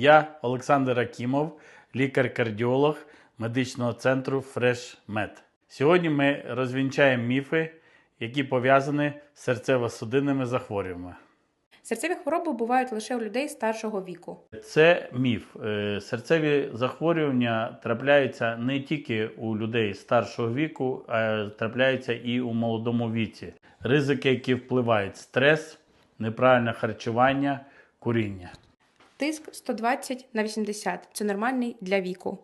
Я Олександр Акімов, лікар-кардіолог медичного центру FreshMed. Сьогодні ми розвінчаємо міфи, які пов'язані з серцево-судинними захворюваннями. Серцеві хвороби бувають лише у людей старшого віку. Це міф. Е, Серцеві захворювання трапляються не тільки у людей старшого віку, а трапляються і у молодому віці. Ризики, які впливають стрес, неправильне харчування, куріння. Тиск 120 на 80 це нормальний для віку.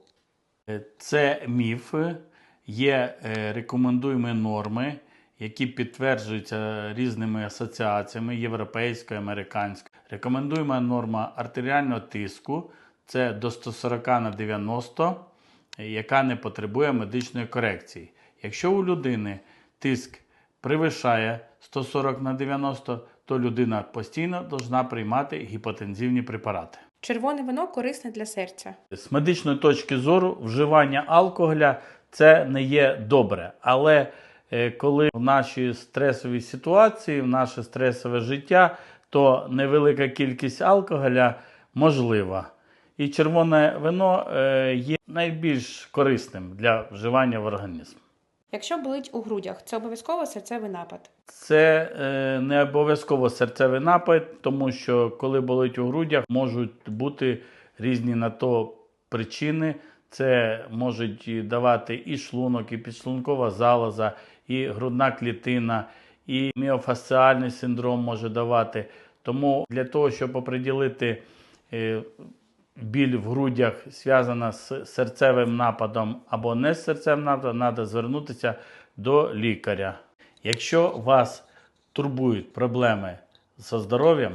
Е, Це міфи, є е, рекомендуємо норми, які підтверджуються різними асоціаціями європейською, американською. Рекомендуємо норма артеріального тиску це до 140 на 90, е, яка не потребує медичної корекції. Якщо у людини тиск превишає 140 на 90, то людина постійно повинна приймати гіпотензивні препарати. Червоне вино корисне для серця. З медичної точки зору, вживання алкоголя це не є добре. Але е, коли в нашій стресовій ситуації, в наше стресове життя, то невелика кількість алкоголя можлива. І червоне вино е, є найбільш корисним для вживання в організм. Якщо болить у грудях, це обов'язково серцевий напад. Це е, не обов'язково серцевий напад, тому що коли болить у грудях, можуть бути різні на то причини. Це можуть давати і шлунок, і підшлункова залоза, і грудна клітина, і міофасціальний синдром може давати. Тому для того, щоб оприділити е, біль в грудях зв'язана з серцевим нападом або не з серцевим нападом, треба звернутися до лікаря. Якщо вас турбують проблеми зі здоров'ям,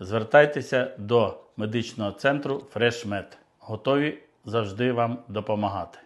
звертайтеся до медичного центру FreshMed. Готові завжди вам допомагати.